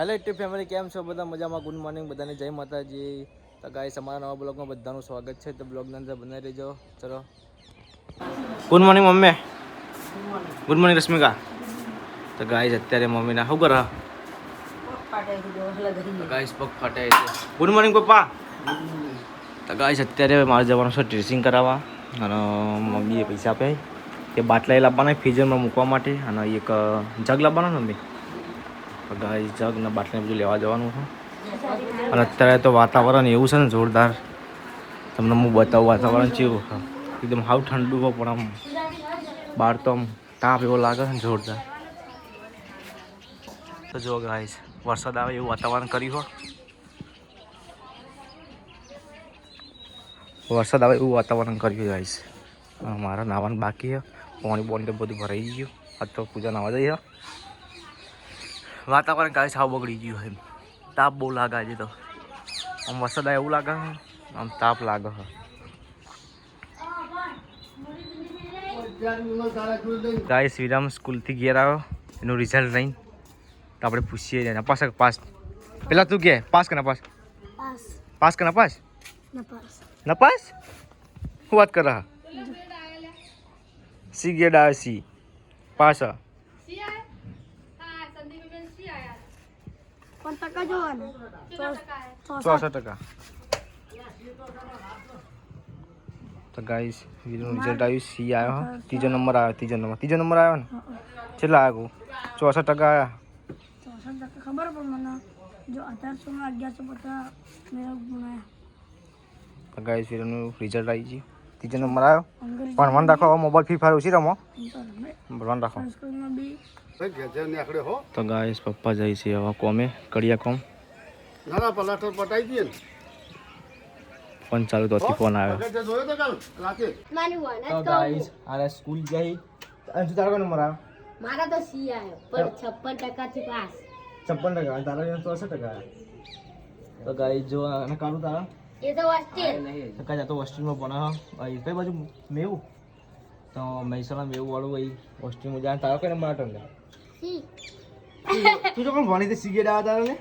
Hello YouTube family કેમ છો? બધા મજામાં? ગુડ મોર્નિંગ બધાને જય માતાજી. તો ગાઈસ અમારા નવા બ્લોગમાં બધાનું સ્વાગત છે. તો બ્લોગની અંદર બનાવી રહેજો ચલો. Good morning mummy. Good morning Rashmika. તો ગાઈસ અત્યારે મમ્મીના શું કરે? ગાઈસ પગ ફાટાય છે. ગુડ મોર્નિંગ પપ્પા. તો ગાઈસ અત્યારે મારે જવાનું છે ડ્રેસિંગ કરાવવા. અને મમ્મીએ પૈસા આપે તે બાટલા એ લાવવાના ફ્રીઝરમાં મૂકવા માટે. અને એક જગ લાવવાનો ને મમ્મી. તો જગના જગ ને બાટલા બધું લેવા જવાનું છે. અને અત્યારે તો વાતાવરણ એવું છે ને જોરદાર. તમને હું બતાવું વાતાવરણ કેવું એકદમ હાવ ઠંડુ હોય પણ આમ બહાર તો આમ તાપ એવો લાગે છે ને જોરદાર. તો જો ગાઈસ, વરસાદ આવે એવું વાતાવરણ કર્યું હોય વરસાદ આવે એવું વાતાવરણ કર્યું ગાઈસ. મારા નાવાનું બાકી છે. પાણી બોણી તો બધું ભરાઈ ગયું. આજ તો પૂજા નાવા જઈએ વાતાવરણ કાલે સાવ બગડી ગયું એમ. તાપ બહુ લાગે આજે તો. આમ વરસાદ આવે એવું લાગે આમ તાપ લાગે ગાઈસ વિરામ સ્કૂલથી ઘેર આવ્યો એનું રિઝલ્ટ લઈને તો આપણે પૂછીએ ને પાસ પાસ? પેલા તું કે પાસ કે નપાસ? પાસ. કે નપાસ? પાસ ના પાસ શું વાત કર રહા સી ગેડ આવે સી. પાસ હા. પણ ટકા જોવાના. ચોસઠ ટકા. તો ગાઈસ વીરનું રિઝલ્ટ આવ્યું સી આવ્યો હા. ત્રીજો નંબર આવ્યો ત્રીજો નંબર. ત્રીજો નંબર આવ્યો ને? કેટલા આવ્યો ચોસઠ ટકા આવ્યા. ચોસઠ ટકા ખબર પણ મને જો અઢારસોમાં અગિયારસો પચાસ મેળવ ગુણાયા. તો ગાઈસ વીરનું રિઝલ્ટ આવી ગયું. ત્રીજો નંબર આવ્યો. અંગ્રેજી મન રાખો મોબાઈલ ફ્રી ફાયર ઓછી રમો. રાખો. તો ગાઈસ પપ્પા જાય છે હવે કોમે કડિયા કોમ. નાના પલાટર પટાઈ દઈએ ને. ફોન ચાલુ તો ફોન આવ્યો. તે જોયો તો કાલ રાતે? તો ગાઈસ આને સ્કૂલ જઈ અંશુ તારો કયો નંબર આવ્યો? મારા તો સી આવ્યો પણ છપ્પન ટકાથી પાસ. છપ્પન ટકા અને તારા ચોસઠ ટકા તો ગાઈસ જો અને કાઢું તારા? એ તો હોસ્ટેલ ટકા જતો હોસ્ટેલમાં ભણા હા. અહીં કઈ બાજુ? મેવું? તો મહેસાણા મેવું વાળું અહીં હોસ્ટેલમાં જાય. તારો કઈ નંબર આટો ને যখন বনিতে તો দেওয়া ભણી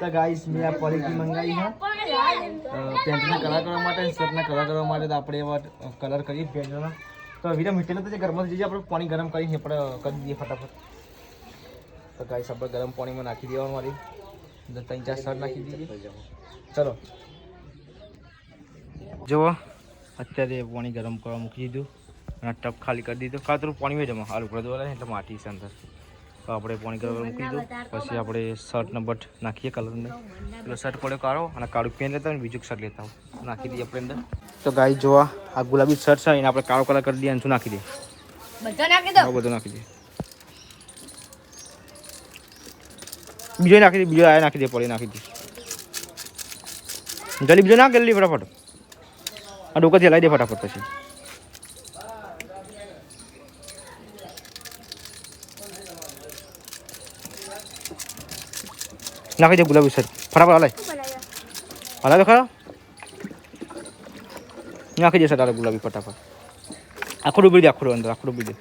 તે ગાઈસ મેં આ ક્વોલિટી મંગાવી છે પેન્ટના કલર કરવા માટે શર્ટને કલર કરવા માટે તો આપણે એવા કલર કરીએ પેન્ટના તો વીરા મીઠેલા તો જે થઈ જાય આપણે પાણી ગરમ કરીને આપણે કરી દઈએ ફટાફટ. તો ગાઈસ આપણે ગરમ પાણીમાં નાખી દેવાનું મારી. ત્રણ ચાર શર્ટ નાખી દઈએ ચલો. જુઓ અત્યારે પાણી ગરમ કરવા મૂકી દીધું. અને ટપ ખાલી કરી દીધો. કાં પાણી હોય જમા આલુ ઉપર વાળા એટલે માટી છે અંદર. તો આપણે પાણી કરવા મૂકી દીધું પછી આપણે શર્ટનો બટ નાખીએ કલરને. પેલો શર્ટ પડ્યો કાળો અને કાળું પેન લેતા હોય બીજું શર્ટ લેતા હોય. નાખી દઈએ આપણે અંદર. તો ગાય જોવા આ ગુલાબી શર્ટ છે એને આપણે કાળો કલર કરી દઈએ અને શું નાખી દઈએ? બધા નાખી દો. આવું બધું નાખી દઈએ. બીજો નાખી દે બીજો આ નાખી દે પડી નાખી દે જલ્દી બીજો ના જલ્દી ફટાફટ. આ ડોકાથી હલાવી દે ફટાફટ પછી. નાખી દે ગુલાબી સર ફટાફટ હલાય હલાવે ખરા નાખી દે સર તારે ગુલાબી ફટાફટ આખું ડૂબી દે આખું અંદર આખું ડૂબી દે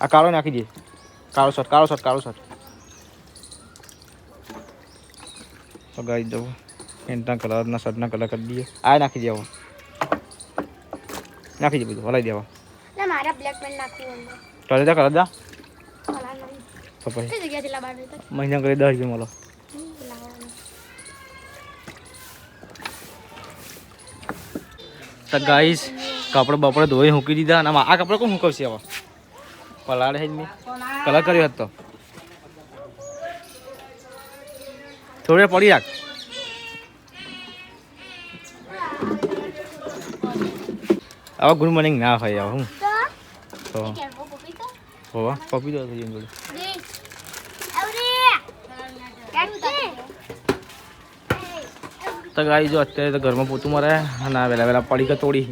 આ કાળો નાખી દે કાળો શર્ટ કાળો શર્ટ કાળો શર્ટ તો ગાઈ જવું પેન્ટના કલરના શર્ટના કલર કરી દઈએ આ નાખી દેવો નાખી દે બધું હલાવી દેવા. ના મારા બ્લેક પેન નાખવું તો દે તો પછી. મહિના કરી દસ રૂપિયા મળો. તો ગાઈસ કપડાં બપડા ધોઈ મૂકી દીધા અને આ કપડાં કોણ મૂકવશે હવે પલાળે જ મેં કલર કર્યો હતો. થોડે પડી રાખ. હવે ગુડ મોર્નિંગ ના હોય હવે હું તો કેવો કોપી તો થઈ જોડે તો ગાઈ જો અત્યારે તો ઘરમાં પોતું મારે અને વેલા વહેલા વહેલા પડીકા તોડી.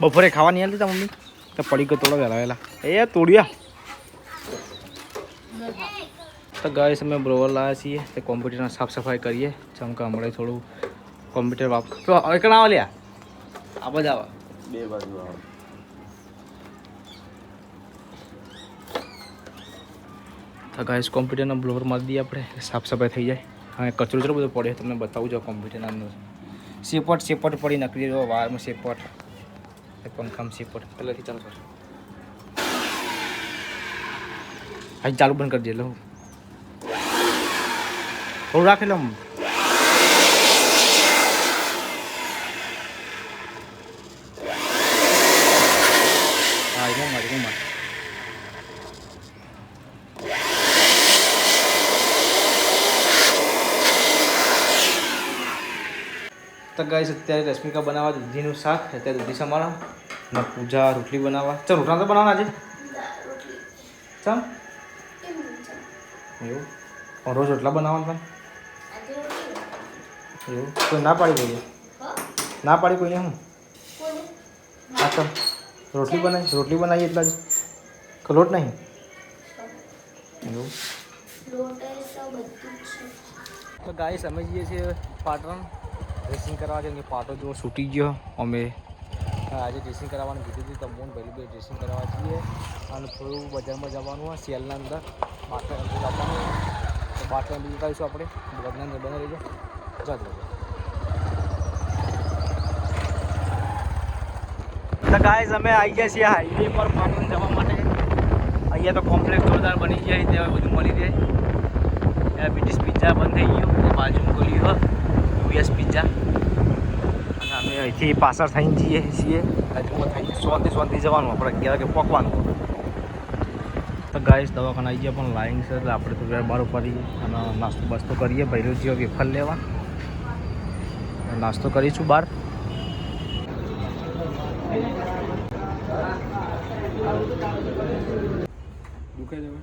બપોરે ખાવા નહીં આવતી તા મમ્મી? તો પડીકા તોડો વહેલા વહેલા. એ તોડ્યા. તો ગાઈસ અમે બ્રોવર લાવ્યા છીએ. તે કોમ્પ્યુટરના સાફ સફાઈ કરીએ. જેમ કે હમણાં થોડું. કોમ્પ્યુટર વાપ તો એકણ આવા લ્યા? આ બધા આવા. બે બાજુ આવે. તો ગાઈસ કોમ્પ્યુટરના બ્લોર મારી દઈએ આપણે. સાફ સફાઈ થઈ જાય. હા કચરો ચલો બધો પડે તમને બતાવું જો કોમ્પ્યુટરના અંદર. સેપટ સેપટ પડી નકલી રહ્યો વારમાં સેપટ પંખામાં સેપટ પહેલાંથી ચાલુ કર. હા, ચાલુ બંધ કરી દે, લો. થોડું રાખેલો તો ગાઈસ અત્યારે રશ્મિકા બનાવવા દૂધીનું શાક અત્યારે દૂધી સમારા ને પૂજા રોટલી બનાવવા. ચાલ રોટલા તો બનાવવાના આજે. ચાલ એવું? રોજ રોટલા બનાવવાના પણ એવું? કોઈ ના પાડી દઈએ ના પાડી કોઈને હું હા ચાલ. રોટલી બનાવી રોટલી બનાવીએ એટલા જ. કલોટ લોટ નહીં? એવું? તો ગાઈસ અમે જઈએ છીએ પાટણ. ડ્રેસિંગ કરવા છે કે પાટો જો છૂટી ગયો. અમે આજે ડ્રેસિંગ કરાવવાનું કીધું હતું, તો મોન બે ડ્રેસિંગ કરાવવા જઈએ. અને થોડું બજારમાં જવાનું હોય સેલના અંદર. બાટલા જવાનું તો બાટલા બીજું કરીશું આપણે. લગ્ન અંદર બને રહીજો. જજ તો ગાઈસ અમે આવી ગયા છીએ હાઈવે પર પાટણ જવા માટે. અહીંયા તો કોમ્પ્લેક્સ જોરદાર બની જાય ત્યાં બધું મળી જાય બ્રિટિશ પિઝા બંધ થઈ ગયું બાજુ બાજુમાં ખોલ્યું યુએસ પિઝા અને અમે અહીંથી પાછળ થઈને જઈએ છીએ. થઈને સોનથી સોનથી જવાનું આપણે અગિયાર વાગે પકવાનું. તો ગાઈશ દવાખાના આવી ગયા પણ લાઈન છે એટલે આપણે તો બહાર ઉપાડીએ અને નાસ્તો બાસ્તો કરીએ ભૈરું જેવો વેફર લેવા. નાસ્તો કરીશું બહાર. દુખે જવા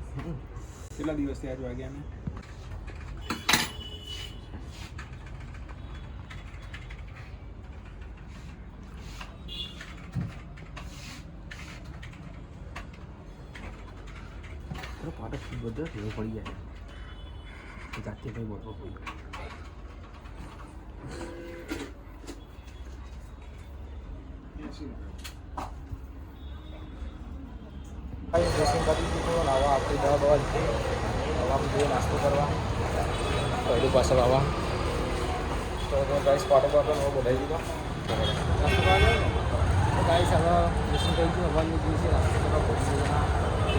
કેટલા દિવસથી આજ વાગ્યા ને પાટો ખૂબ બધો ભેગો પડી જાય જાતે કંઈ બોલવો પડી ડ્રેસિંગ કરી દીધું અને હવે આપણી દવા દવા લીધી હવે આપણે જઈએ નાસ્તો કરવા પહેલું પાછળ આવવા તો ગાઈસ પાટો પાટો નવો બોલાવી દીધો નાસ્તો કરવા જાય તો ગાઈસ હવે ડ્રેસિંગ કરી દીધું હવે અમે જઈએ છીએ નાસ્તો કરવા ભોજન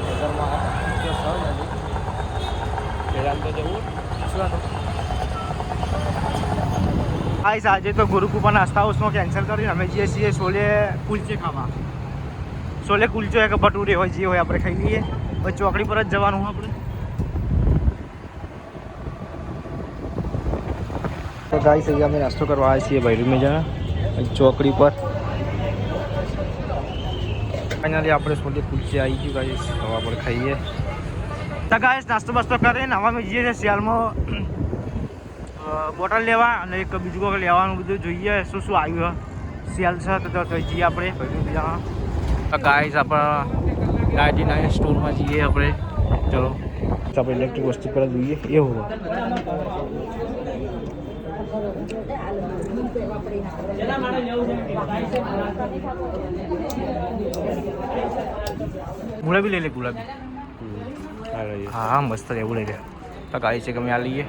બજારમાં તો સર નથી પહેલાં તો જવું શું હતું ગાઈસ આજે તો ગુરુકૃપા નાસ્તા હાઉસનો કેન્સલ કરીને અમે જઈએ છીએ છોલે કુલચે ખાવા. છોલે કુલચો એક ભટુરે હોય જે હોય આપણે ખાઈ લઈએ. પછી ચોકડી પર જ જવાનું હોય આપણે. તો ગાઈસ અહીંયા અમે નાસ્તો કરવા આવ્યા છીએ ભૈરવ મેજાના ચોકડી પર. ફાઇનલી આપણે છોલે કુલચે આવી ગયું ગાઈસ હવે આપણે ખાઈએ. તો ગાઈસ નાસ્તો બાસ્તો કરીને હવે અમે જઈએ છીએ શિયાળમાં. બોટલ લેવા અને એક બીજું કોઈ લેવાનું બધું જોઈએ શું શું આવ્યું. શિયાલ છે તો તો જઈએ આપણે. બીજા ગાઈસ આપણા ગાયજીના સ્ટોરમાં જઈએ આપણે. ચલો. આપણે ઇલેક્ટ્રિક વસ્તુ પહેલાં જોઈએ. એવું ગુલાબી લઈ લે ગુલાબી. હા હા મસ્ત એવું લઈ લે. તો ગાડી છે ગમે આ લઈએ?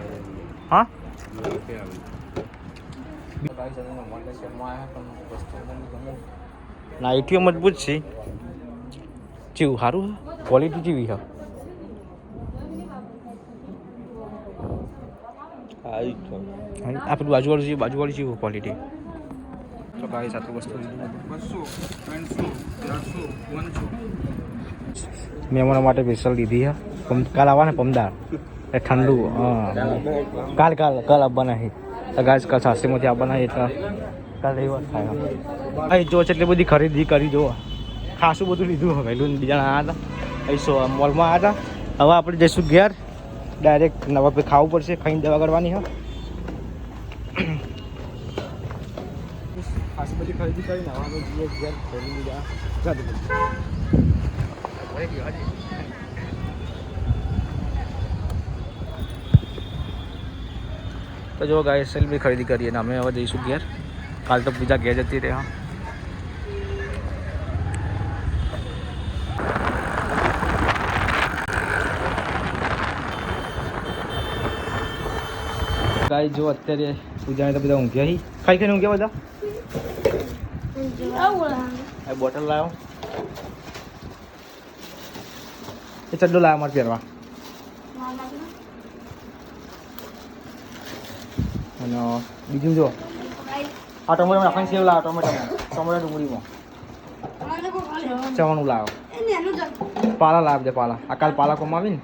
હા? નાઇટીઓ મજબૂત છે. જેવું સારું ક્વોલિટી જેવી હા આપણું બાજુવાળું જેવું બાજુવાળું જેવું ક્વોલિટી તો વસ્તુ ત્રણસો ચારસો પાંચસો મહેમાનો માટે સ્પેશિયલ લીધી પમ કાલ આવવાને પમદાર. એ ઠંડુ કાલ કાલ કાલ આવવાના છે ગાય કાલ સાસરીમાંથી આવવાના એટલે કાલ રવિવાર થાય. અહીં જો છે એટલી બધી ખરીદી કરી, જો. ખાસું બધું લીધું વહેલું બીજા આવ્યા હતા. અહીં સો મોલમાં આવ્યા હતા. હવે આપણે જઈશું ઘેર. ડાયરેક્ટ નવા ખાવું પડશે, ખાઈને દવા કરવાની હા. तो जो गाय सेल भी खरीदी करिए ना हमें वजह सु गियर कल तो पूजा गया जाती रहे हाँ। गाय जो अत्यार पूजा तो बता ऊँगिया ही। खाई खाने ऊँगिया बता बॉटल लाओ। ये लाया मार पेरवा। અને બીજું જો. આ ટમેટા નાખવાની સેવ લાવો ટમેટા. ટમેટા ડુંગળીમાં. ચવાણું લાવો પાલા લાવ દે પાલા. આ કાલ પાલા કોમ ને.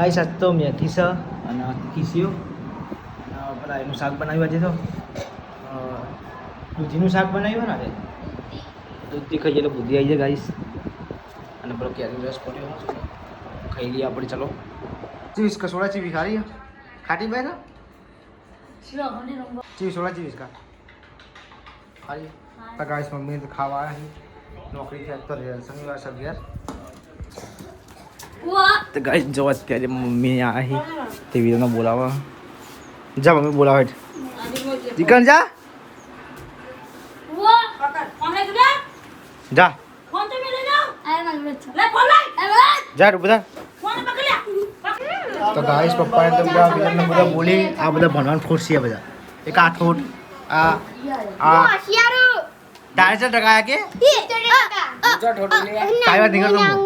આઈ સાત તો મેં છે અને ખીસ્યું. પેલા એનું શાક બનાવ્યું આજે તો. દૂધીનું શાક બનાવ્યું ને આજે? દૂધથી ખાઈએ તો બુદ્ધિ આવી જાય ગાઈસ અને પેલો ક્યારે રસ પડ્યો. ખાઈ લઈએ આપણે ચલો. ચીવીસ કા સોડા ચીવી ખાલી ખાટી બે ચીવી સોડા ચીવીસ કા? ખાલી તો ગાઈસ મમ્મી તો ખાવા આવ્યા છે નોકરી થી તો શનિવાર સગિયાર તો ગાઈસ જો અત્યારે મમ્મી આવ્યા છે તે વિડીયોને બોલાવા. જા મમ્મી બોલાવે છે ચિકન જા. જા બધા ફોન પકડ બધા તો ગાઈસ પપ્પા તો બધા વિલનને બધા બોલી આ બધા ભણવાનું છે બધા. એક આ ઠોટ આ આ. તારે ચલ ટકાયા કે? કાંઈ વાત નહીં કરતો હું.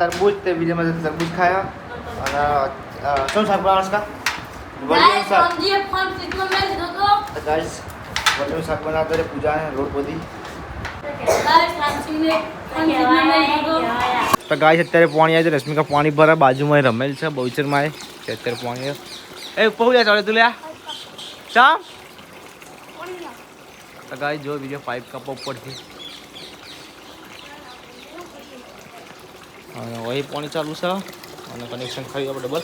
તરબૂચ તે વિડીયોમાં તરબૂચ ખાયા. અને શું શાક બનાવવાનું છે કા? વરિયાળીનું શાક. તો. ગાઈસ વરિયાળીનું શાક બનાવતા રહે પૂજા રોડ બધી તો ગાય અત્યારે પાણી આવે છે. રશ્મિકા પાણી ભરા બાજુમાં રમેલ છે બહુચરમાં અત્યારે પાણી એ ઉપર હું ચાલે તું લ્યા. ચા? તો ગાઈસ જો બીજો પાઇપ કાપો ઉપરથી અને વહી પાણી ચાલુ છે. અને કનેક્શન ખાઈ આપણે ડબલ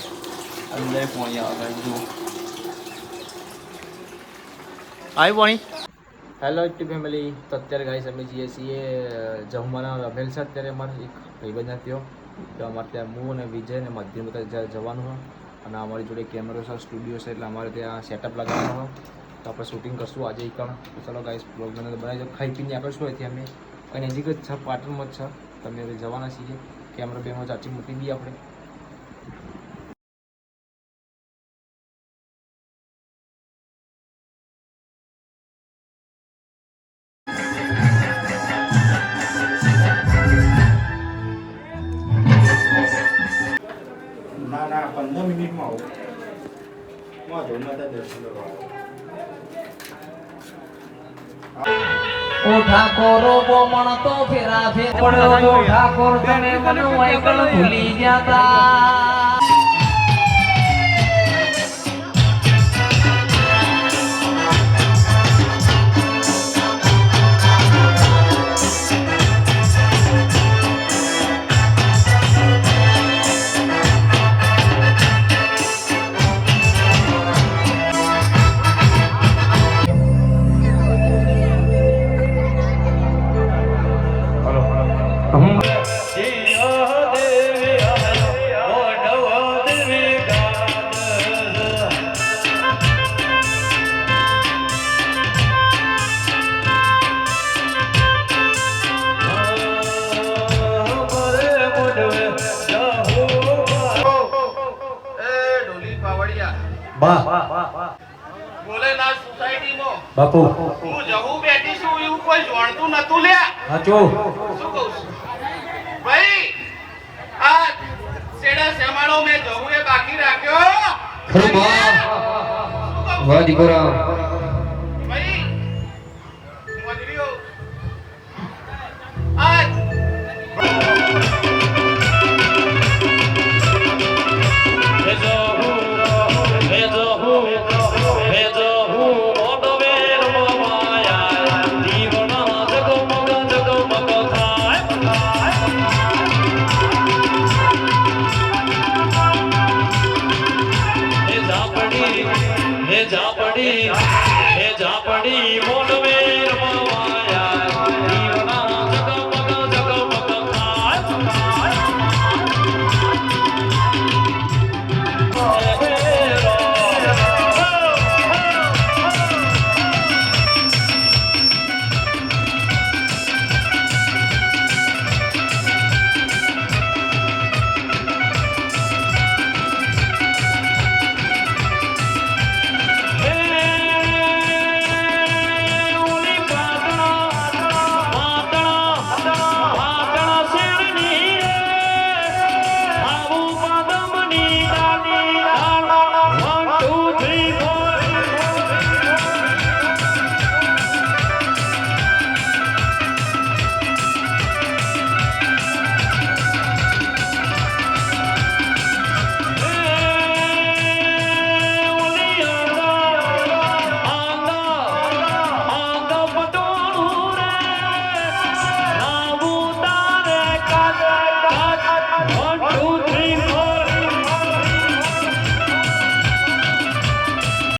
અંદર પાણી આવે જુઓ. આવી પાણી? હેલો ટુ ફેમિલી તો અત્યારે ગાઈસ અમે જઈએ છીએ જમવાના રમેલ છે અત્યારે અમારે એક ભાઈબંધ થયો. તો અમારે ત્યાં હું અને વિજય અને મધ્યમ બધા જવાનું હોય અને અમારી જોડે કેમેરો છે સ્ટુડિયો છે, એટલે અમારે ત્યાં સેટઅપ લગાવવાનો હોય. તો આપણે શૂટિંગ કરશું આજે તો ચલો ગાઈસ બ્લોગ મને બનાવી ખાઈ પીને આગળ શું હોય અમે. અને નજીક જ છે, પાટણમાં જ છે. તમે હવે જવાના છીએ. કેમેરો બેમાં ચાચી મૂકી દઈએ આપણે. ઓ ઠાકોરો બોમણ તો ફેરા ફેર. પડ્યો તો ઠાકોર ભૂલી ગયા એ ભોલેનાથ સોસાયટીમાં. બાપુ. હું જવું બેઠી છું એવું કોઈ જોણતું નતું લ્યા. હાચો શું કહું છું? ભાઈ આ સેડા સેમાડો મેં જવું એ બાકી રાખ્યો. ખરું વાહ દીકરા